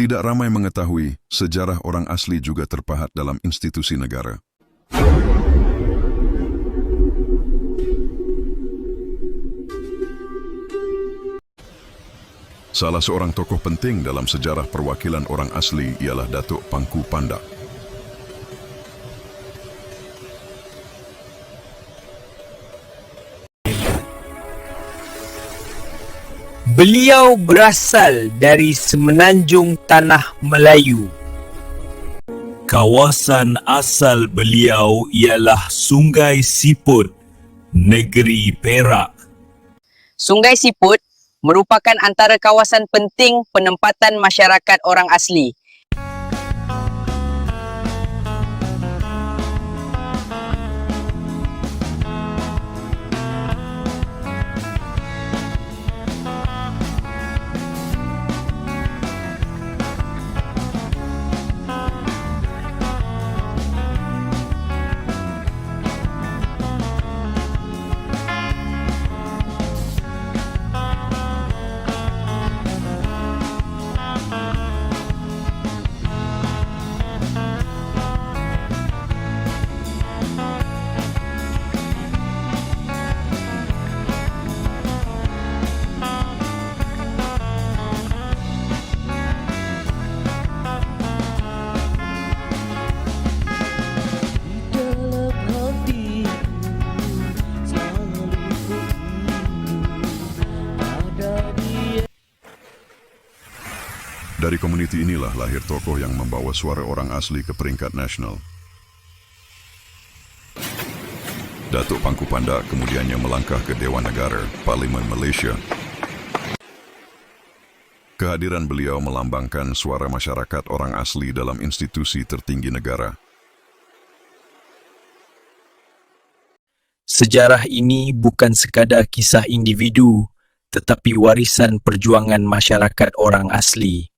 Tidak ramai mengetahui sejarah orang asli juga terpahat dalam institusi negara. Salah seorang tokoh penting dalam sejarah perwakilan orang asli ialah Datuk Pangku Pandak. Beliau berasal dari semenanjung tanah Melayu. Kawasan asal beliau ialah Sungai Siput, negeri Perak. Sungai Siput merupakan antara kawasan penting penempatan masyarakat orang asli. Dari komuniti inilah lahir tokoh yang membawa suara orang asli ke peringkat nasional. Datuk Pangku Pandak kemudiannya melangkah ke Dewan Negara, Parlimen Malaysia. Kehadiran beliau melambangkan suara masyarakat orang asli dalam institusi tertinggi negara. Sejarah ini bukan sekadar kisah individu tetapi warisan perjuangan masyarakat orang asli.